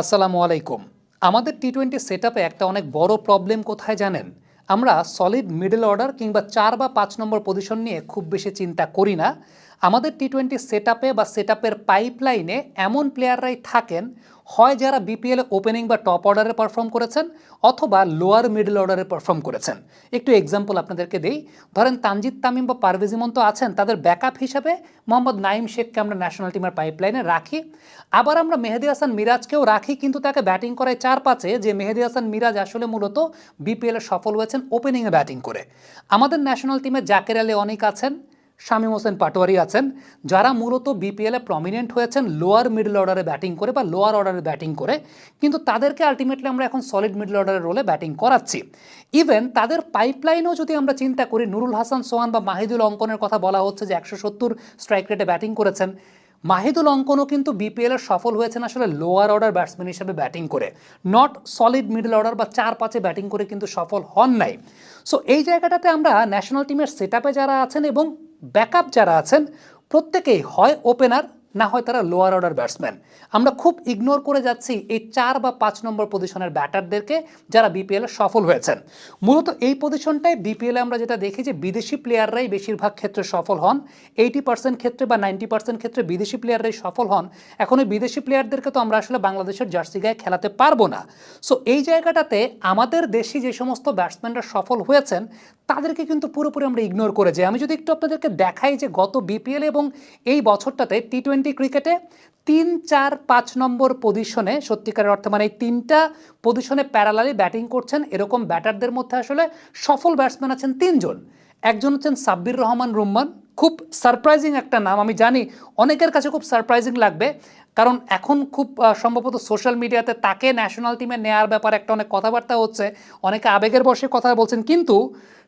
আসসালামু আলাইকুম। আমাদের টি টোয়েন্টি সেট একটা অনেক বড় প্রবলেম কোথায় জানেন? আমরা সলিড মিডল অর্ডার কিংবা চার বা পাঁচ নম্বর পজিশন নিয়ে খুব বেশি চিন্তা করি না। আমাদের টি টোয়েন্টি সেট বা সেট আপের পাইপলাইনে এমন প্লেয়াররাই থাকেন, হয় যারা বিপিএল ওপেনিং বা টপ অর্ডারে পারফর্ম করেছেন, অথবা লোয়ার মিডল অর্ডারে পারফর্ম করেছেন। একটু এক্সাম্পল আপনাদেরকে দেই। ধরেন তানজিদ তামিম বা পারভেজ তো আছেন, তাদের ব্যাকআপ হিসাবে মোহাম্মদ নাইম শেখকে আমরা ন্যাশনাল টিমের পাইপলাইনে রাখি। আবার আমরা মেহেদি হাসান মিরাজকেও রাখি, কিন্তু তাকে ব্যাটিং করায় চার পাঁচে যে মেহেদি হাসান মিরাজ আসলে মূলত বিপিএলে সফল হয়েছেন ওপেনিংয়ে ব্যাটিং করে। আমাদের ন্যাশনাল টিমে জাকের আলী অনেক আছেন শামীম হোসেন পাটোয়ারি আছেন, যারা মূলত বিপিএলে প্রমিনেন্ট হয়েছেন লোয়ার মিডল অর্ডারে ব্যাটিং করে বা লোয়ার অর্ডারে ব্যাটিং করে। কিন্তু তাদেরকে আলটিমেটলি আমরা এখন সলিড মিডল অর্ডারের রোলে ব্যাটিং করাচ্ছি। ইভেন তাদের পাইপলাইনেও যদি আমরা চিন্তা করি, নুরুল হাসান, সোহান বা মাহিদুল অঙ্কনের কথা বলা হচ্ছে যে একশো সত্তর স্ট্রাইক রেটে ব্যাটিং করেছেন। মাহিদুল অঙ্কনও কিন্তু বিপিএল সফল হয়েছেন আসলে লোয়ার অর্ডার ব্যাটসম্যান হিসেবে ব্যাটিং করে। নট সলিড মিডল অর্ডার বা চার পাঁচে ব্যাটিং করে কিন্তু সফল হন নাই। সো এই জায়গাটাতে আমরা ন্যাশনাল টিমের সেট যারা আছেন এবং ব্যাকআপ যারা আছেন, প্রত্যেকেই হয় ওপেনার, না হয় তারা লোয়ার অর্ডার ব্যাটসম্যান আমরা খুব ইগনোর করে যাচ্ছি এই চার বা পাঁচ নম্বর পজিশনের ব্যাটারদেরকে যারা বিপিএলে সফল হয়েছেন। মূলত এই পজিশনটায় বিপিএলে আমরা যেটা দেখি যে বিদেশি প্লেয়াররাই বেশিরভাগ ক্ষেত্রে সফল হন এইটি পার্সেন্ট ক্ষেত্রে বা নাইনটি পার্সেন্ট ক্ষেত্রে বিদেশি প্লেয়াররাই সফল হন। এখন ওই বিদেশি প্লেয়ারদেরকে তো আমরা আসলে বাংলাদেশের জার্সি গায়ে খেলাতে পারব না। সো এই জায়গাটাতে আমাদের দেশি যে সমস্ত ব্যাটসম্যানরা সফল হয়েছেন তাদেরকে কিন্তু পুরোপুরি আমরা ইগনোর করে যাই। আমি যদি একটু আপনাদেরকে দেখাই যে গত বিপিএল এবং এই বছরটাতে টি টোয়েন্টি ক্রিকেটে তিন, চার, পাঁচ নম্বর পজিশনে সত্যিকারের অর্থে মানে এই তিনটা পজিশনে প্যারালালি ব্যাটিং করছেন। এরকম ব্যাটারদের মধ্যে আসলে সফল ব্যাটসম্যান আছেন তিনজন। একজন হচ্ছেন সাব্বির রহমান রুম্মান খুব সারপ্রাইজিং একটা নাম। আমি জানি অনেকের কাছে খুব সারপ্রাইজিং লাগবে, কারণ এখন খুব সম্ভবত সোশ্যাল মিডিয়াতে তাকে ন্যাশনাল টিমে নেয়ার ব্যাপারে একটা অনেক কথাবার্তা হচ্ছে। অনেকে আবেগের বসে কথা বলছেন, কিন্তু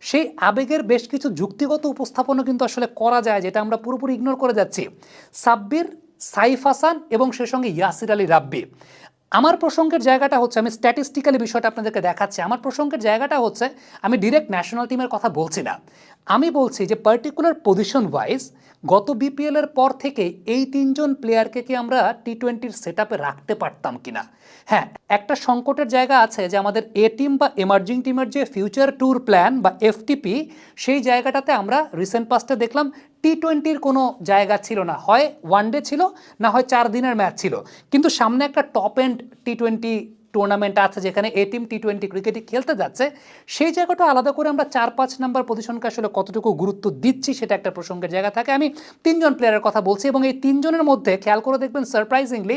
সেই আবেগের বেশ কিছু যুক্তিগত উপস্থাপনও কিন্তু আসলে করা যায়, যেটা আমরা পুরোপুরি ইগনোর করে যাচ্ছি। সাব্বির, সাইফ হাসান এবং সে সঙ্গে ইয়াসির আলী রাব্বি। আমার প্রসঙ্গের জায়গাটা হচ্ছে, আমি স্ট্যাটিস্টিক্যালি বিষয়টা আপনাদেরকে দেখাচ্ছি। আমার প্রসঙ্গের জায়গাটা হচ্ছে, আমি ডিরেক্ট ন্যাশনাল টিমের কথা বলছি না। আমি বলছি যে পার্টিকুলার পজিশন ওয়াইজ গত বিপিএল এর পর থেকে এই তিনজন প্লেয়ারকে কি আমরা টি টোয়েন্টির সেট রাখতে পারতাম কিনা? হ্যাঁ একটা সংকটের জায়গা আছে যে, আমাদের এ টিম বা এমার্জিং টিমের যে ফিউচার ট্যুর প্ল্যান বা এফটিপি সেই জায়গাটাতে আমরা রিসেন্ট পাস্টে দেখলাম টি টোয়েন্টির কোনো জায়গা ছিল না। হয় ওয়ান ডে ছিল, না হয় চার দিনের ম্যাচ ছিল। কিন্তু সামনে একটা top end T twenty tournament আছে যেখানে এ টিম টি টোয়েন্টি ক্রিকেটে খেলতে যাচ্ছে, সেই জায়গাটা আলাদা করে আমরা চার পাঁচ নাম্বার পজিশনকে আসলে কতটুকু গুরুত্ব দিচ্ছি সেটা একটা প্রসঙ্গের জায়গা থাকে। আমি তিনজন প্লেয়ারের কথা বলছি এবং এই তিনজনের মধ্যে খেয়াল করে দেখবেন সারপ্রাইজিংলি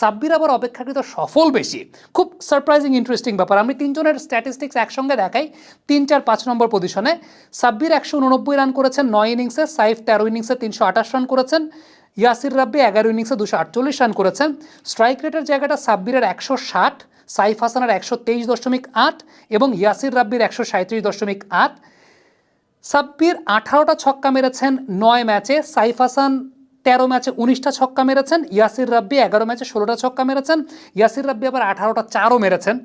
সাব্বির আবার অপেক্ষাকৃত সফল বেশি। খুব সারপ্রাইজিং ইন্টারেস্টিং ব্যাপার। আমি তিনজনের স্ট্যাটিস্টিক্স একসঙ্গে দেখাই, তিন, চার, পাঁচ নম্বর পজিশনে সাব্বির একশো উননব্বই রান করেছেন, নয় ইনিংসে সাইফ তেরো ইনিংসে তিনশো আঠাশ রান করেছেন, ইয়াসির রাব্বি এগারো ইনিংসে দুশো আটচল্লিশ রান করেছেন। স্ট্রাইক রেটের জায়গাটা সাব্বিরের একশো ষাট। সাইফ হাসানের একশো তেইশ দশমিক আট এবং ইয়াসির রাব্বির একশো সাঁত্রিশ দশমিক আট। সাব্বির আঠারোটা ছক্কা মেরেছেন নয় ম্যাচে, সাইফ হাসান তেরো ম্যাচে উনিশটা ছক্কা মেরেছেন, ইয়াসির রাব্বি এগারো ম্যাচে ষোলোটা ছক্কা মেরেছেন, ইয়াসির রাব্বি আবার আঠারোটা চারও মেরেছেন।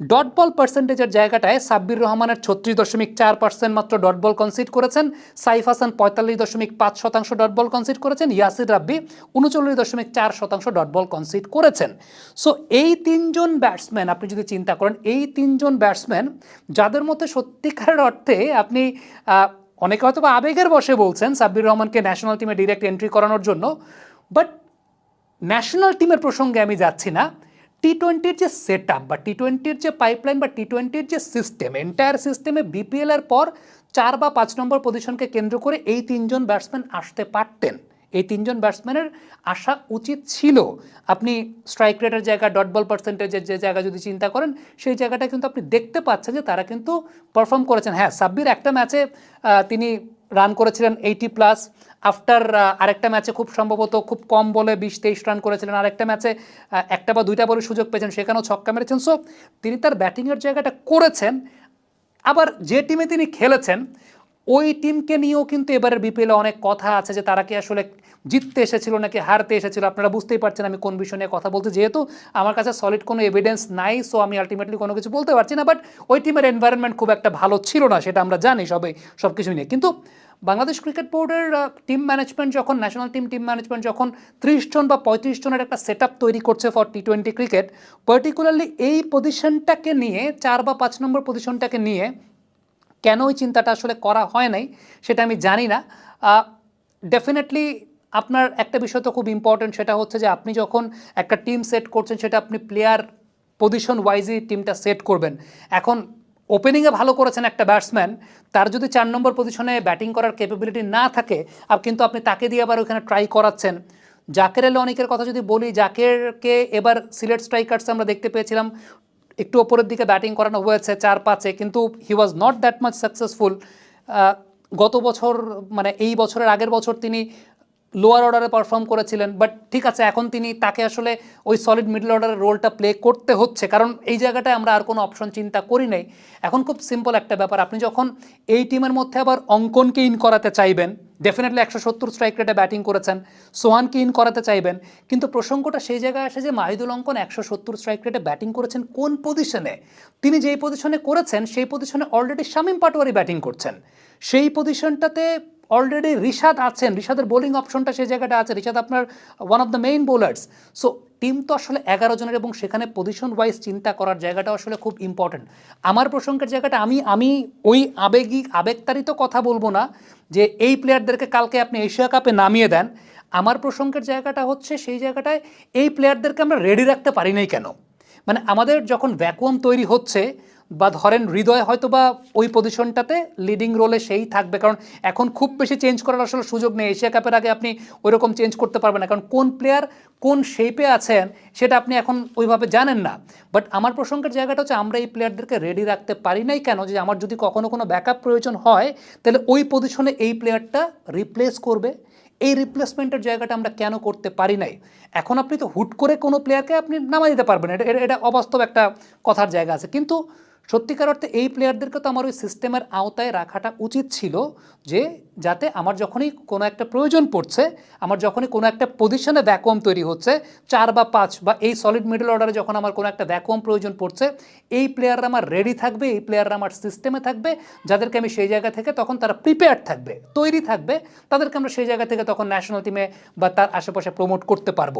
ডট বল পার্সেন্টেজের জায়গাটায় সাব্বির রহমানের ছত্রিশ দশমিক চার পার্সেন্ট মাত্র ডট বল কনসিড করেছেন। সাইফ হাসান পঁয়তাল্লিশ দশমিক পাঁচ শতাংশ ডট বল কনসিড করেছেন। ইয়াসির রাব্বি উনচল্লিশ দশমিক চার শতাংশ ডট বল কনসিড করেছেন। সো এই তিনজন ব্যাটসম্যান আপনি যদি চিন্তা করেন, এই তিনজন ব্যাটসম্যান যাদের মধ্যে সত্যিকারের অর্থে আপনি অনেকে হয়তো বা আবেগের বসে বলছেন সাব্বির রহমানকে ন্যাশনাল টিমে ডিরেক্ট এন্ট্রি করানোর জন্য বাট ন্যাশনাল টিমের প্রসঙ্গে আমি যাচ্ছি না। টি টোয়েন্টির যে সেট বা টি টোয়েন্টির যে পাইপলাইন বা টি টোয়েন্টির যে সিস্টেম এন্টায়ার সিস্টেমে বিপিএলের পর চার বা পাঁচ নম্বর পজিশনকে কেন্দ্র করে এই তিনজন ব্যাটসম্যান আসতে পারতেন। এই তিনজন ব্যাটসম্যানের আসা উচিত ছিল। আপনি স্ট্রাইক রেটের জায়গা ডট বল পার্সেন্টেজের যে জায়গা যদি চিন্তা করেন, সেই জায়গাটা কিন্তু আপনি দেখতে পাচ্ছেন যে তারা কিন্তু পারফর্ম করেছেন। হ্যাঁ সাব্বির একটা ম্যাচে তিনি রান করেছিলেন এইটি প্লাস আফটার আরেকটা ম্যাচে খুব সম্ভবত খুব কম বলে বিশ, তেইশ রান করেছিলেন। আরেকটা ম্যাচে একটা বা দুইটা বলে সুযোগ পেয়েছেন, সেখানেও ছক্কা মেরেছেন। সো তিনি তার ব্যাটিংয়ের জায়গাটা করেছেন। আবার যে টিমে তিনি খেলেছেন, ওই টিমকে নিয়েও কিন্তু এবারের বিপিএলে অনেক কথা আছে যে তারা কি আসলে জিততে এসেছিল নাকি হারতে এসেছিল, আপনারা বুঝতেই পারছেন আমি কোন বিষয় নিয়ে কথা বলছি। যেহেতু আমার কাছে সলিড কোনো এভিডেন্স নাই সো আমি আলটিমেটলি কোনো কিছু বলতে পারছি না বাট ওই টিমের এনভায়রনমেন্ট খুব একটা ভালো ছিল না, সেটা আমরা জানি সবাই সব কিছু নিয়ে। কিন্তু বাংলাদেশ ক্রিকেট বোর্ডের টিম ম্যানেজমেন্ট যখন ন্যাশনাল টিম টিম ম্যানেজমেন্ট যখন ত্রিশ জন বা পঁয়ত্রিশ জনের একটা সেট তৈরি করছে for T twenty cricket particularly এই পজিশনটাকে নিয়ে, চার বা পাঁচ নম্বর পজিশনটাকে নিয়ে, কেন ওই চিন্তাটা আসলে করা হয় নাই, সেটা আমি জানি না। ডেফিনেটলি আপনার একটা বিষয় তো খুব ইম্পর্টেন্ট সেটা হচ্ছে যে আপনি যখন একটা টিম সেট করছেন, সেটা আপনি প্লেয়ার পজিশন ওয়াইজই টিমটা সেট করবেন। এখন ওপেনিংয়ে ভালো করেছেন একটা ব্যাটসম্যান তার যদি চার নম্বর পজিশনে ব্যাটিং করার ক্যাপাবিলিটি না থাকে আর কিন্তু আপনি তাকে দিয়ে আবার ওখানে ট্রাই করাচ্ছেন। জাকের এলে অনেকের কথা যদি বলি, জাকেরকে এবার সিলেট স্ট্রাইকার্স আমরা দেখতে পেয়েছিলাম। একটু ওপরের দিকে ব্যাটিং করানো হয়েছে চার পাঁচে কিন্তু he was not that much successful গত বছর মানে এই বছরের আগের বছর তিনি লোয়ার অর্ডারে পারফর্ম করেছিলেন বাট ঠিক আছে, এখন তিনি তাকে আসলে ওই সলিড মিডল অর্ডারের রোলটা প্লে করতে হচ্ছে, কারণ এই জায়গাটায় আমরা আর কোনো অপশন চিন্তা করি নাই। এখন খুব সিম্পল একটা ব্যাপার, আপনি যখন এই টিমের মধ্যে আবার অঙ্কনকে ইন করাতে চাইবেন ডেফিনেটলি একশো সত্তর স্ট্রাইক রেটে ব্যাটিং করেছেন, সোহানকে ইন করাতে চাইবেন, কিন্তু প্রসঙ্গটা সেই জায়গায় আসে যে মাহিদুল অঙ্কন একশো সত্তর স্ট্রাইক রেটে ব্যাটিং করেছেন কোন পজিশনে তিনি যেই পজিশনে করেছেন, সেই পজিশনে অলরেডি শামীম পাটোয়ারি ব্যাটিং করছেন। সেই পজিশনটাতে অলরেডি রিশাদ আছেন রিশাদের বোলিং অপশনটা সেই জায়গাটা আছে। রিশাদ আপনার one of the main bowlers so team তো আসলে এগারো জনের এবং সেখানে পজিশন ওয়াইজ চিন্তা করার জায়গাটা আসলে খুব ইম্পর্ট্যান্ট আমার প্রসঙ্গের জায়গাটা আমি আমি ওই আবেগিক আবেগতারিত কথা বলব না যে এই প্লেয়ারদেরকে কালকে আপনি এশিয়া কাপে নামিয়ে দেন। আমার প্রসঙ্গের জায়গাটা হচ্ছে সেই জায়গাটায় এই প্লেয়ারদেরকে আমরা রেডি রাখতে পারি নাই কেন? মানে আমাদের যখন ভ্যাকুয়াম তৈরি হচ্ছে বা ধরেন হৃদয় হয়তো বা ওই পজিশনটাতে লিডিং রোলে সেই থাকবে। কারণ এখন খুব বেশি চেঞ্জ করার আসলে সুযোগ নেই। এশিয়া কাপের আগে আপনি ওইরকম চেঞ্জ করতে পারবেন না। কারণ কোন প্লেয়ার কোন শেপে আছেন সেটা আপনি এখন ওইভাবে জানেন না। বাট আমার প্রসঙ্গের জায়গাটা হচ্ছে আমরা এই প্লেয়ারদেরকে রেডি রাখতে পারি নাই কেন? যে আমার যদি কখনো কোনো ব্যাকআপ প্রয়োজন হয়, তাহলে ওই পজিশনে এই প্লেয়ারটা রিপ্লেস করবে। এই রিপ্লেসমেন্টের জায়গাটা আমরা কেন করতে পারি নাই? এখন আপনি তো হুট করে কোনো প্লেয়ারকে আপনি নামাই দিতে পারবেন। এটা- এটা অবাস্তব একটা কথার জায়গা আছে। কিন্তু সত্যিকার অর্থে এই প্লেয়ারদেরকে তো আমার ওই সিস্টেমের আওতায় রাখাটা উচিত ছিল যে, যাতে আমার যখনই কোনো একটা প্রয়োজন পড়ছে, আমার যখনই কোনো একটা পজিশনে ভ্যাকুয়াম তৈরি হচ্ছে, চার বা পাঁচ বা এই সলিড মিডল অর্ডারে যখন আমার কোনো একটা ভ্যাকুয়াম প্রয়োজন পড়ছে, এই প্লেয়াররা আমার রেডি থাকবে, এই প্লেয়াররা আমার সিস্টেমে থাকবে, যাদেরকে আমি সেই জায়গা থেকে তখন তারা প্রিপেয়ার থাকবে, তৈরি থাকবে, তাদেরকে আমরা সেই জায়গা থেকে তখন ন্যাশনাল টিমে বা তার আশেপাশে প্রমোট করতে পারব।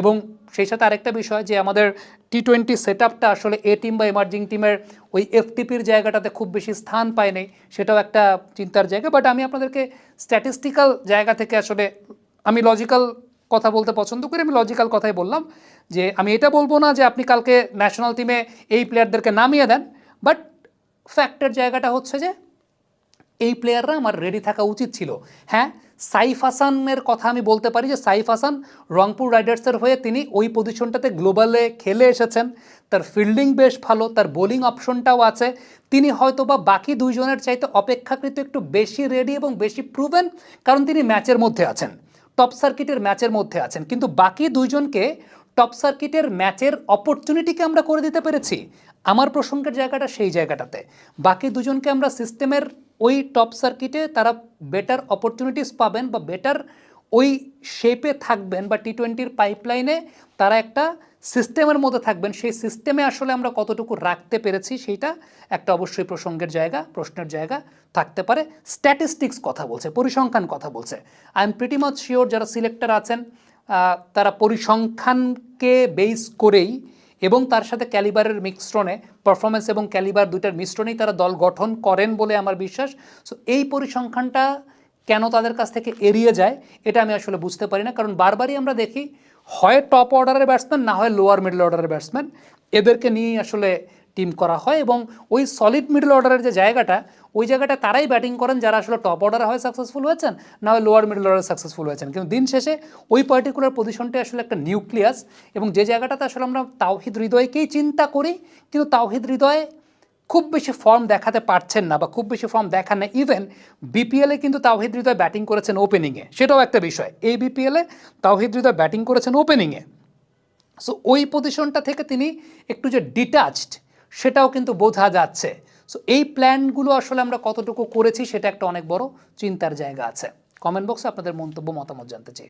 এবং সেই সাথে আরেকটা বিষয় যে, আমাদের টি টোয়েন্টি সেট আসলে এ টিম বা এমার্জিং টিমের ওই এফটিপির জায়গাটাতে খুব বেশি স্থান পায় নেই, সেটাও একটা চিন্তার জায়গা বাট আমি আপনাদেরকে স্ট্যাটিস্টিক্যাল জায়গা থেকে আসলে আমি লজিক্যাল কথা বলতে পছন্দ করি, আমি লজিক্যাল কথাই বললাম যে আমি এটা বলব না যে আপনি কালকে ন্যাশনাল টিমে এই প্লেয়ারদেরকে নামিয়ে দেন বাট ফ্যাক্টের জায়গাটা হচ্ছে যে এই প্লেয়াররা আমার রেডি থাকা উচিত ছিল। হ্যাঁ সাইফ হাসানের কথা আমি বলতে পারি যে সাইফ হাসান রংপুর রাইডার্সের হয়ে তিনি ওই পজিশনটাতে গ্লোবালে খেলে এসেছেন। তার ফিল্ডিং বেশ ভালো, তার বোলিং অপশনটাও আছে। তিনি হয়তো বা বাকি দুইজনের চাইতে অপেক্ষাকৃত একটু বেশি রেডি এবং বেশি প্রুভেন কারণ তিনি ম্যাচের মধ্যে আছেন। টপ সার্কিটের ম্যাচের মধ্যে আছেন। কিন্তু বাকি দুইজনকে টপ সার্কিটের ম্যাচের অপরচুনিটিকে আমরা করে দিতে পেরেছি। আমার প্রসঙ্গের জায়গাটা সেই জায়গাটাতে। বাকি দুজনকে আমরা সিস্টেমের ওই টপ সার্কিটে তারা বেটার অপরচুনিটিস পাবেন বা বেটার ওই শেপে থাকবেন বা টি টোয়েন্টির পাইপলাইনে তারা একটা সিস্টেমের মধ্যে থাকবেন। সেই সিস্টেমে আসলে আমরা কতটুকু রাখতে পেরেছি সেইটা একটা অবশ্যই প্রসঙ্গের জায়গা, প্রশ্নের জায়গা থাকতে পারে। স্ট্যাটিস্টিক্স কথা বলছে, পরিসংখ্যান কথা বলছে। I am pretty much sure যারা সিলেক্টর আছেন তারা পরিসংখ্যানকে বেস করেই এবং তার সাথে ক্যালিবারের মিশ্রণে পারফরমেন্স এবং ক্যালিবার দুইটার মিশ্রণেই তারা দল গঠন করেন বলে আমার বিশ্বাস। সো এই পরিসংখ্যানটা কেন তাদের কাছ থেকে এড়িয়ে যায়, এটা আমি আসলে বুঝতে পারি না। কারণ বারবারই আমরা দেখি, হয় টপ অর্ডারের ব্যাটসম্যান না হয় লোয়ার মিডল অর্ডারের ব্যাটসম্যান এদেরকে নিয়েই আসলে টিম করা হয় এবং ওই সলিড মিডল অর্ডারের যে জায়গাটা, ওই জায়গাটা তারাই ব্যাটিং করেন যারা আসলে টপ অর্ডারে হয় সাকসেসফুল হয়েছেন, না হয় লোয়ার মিডল অর্ডারে সাকসেসফুল হয়েছেন। কিন্তু দিন শেষে ওই পার্টিকুলার পজিশনটা আসলে একটা নিউক্লিয়াস এবং যে জায়গাটাতে আসলে আমরা তাওহিদ হৃদয়কেই চিন্তা করি, কিন্তু তাওহিদ হৃদয় খুব বেশি ফর্ম দেখাতে পারছেন না বা খুব বেশি ফর্ম দেখান না। ইভেন বিপিএলে কিন্তু তাওহিদ হৃদয় ব্যাটিং করেছেন ওপেনিংয়ে সেটাও একটা বিষয়। এই বিপিএলে তাওহিদ হৃদয় ব্যাটিং করেছেন ওপেনিংয়ে সো ওই পজিশনটা থেকে তিনি একটু যে ডিটাচড সেটাও কিন্তু বোঝা যাচ্ছে। সো এই প্ল্যানগুলো আসলে আমরা কতটুকু করেছি সেটা একটা অনেক বড় চিন্তার জায়গা আছে। কমেন্ট বক্সে আপনাদের মন্তব্য, মতামত জানতে চাই।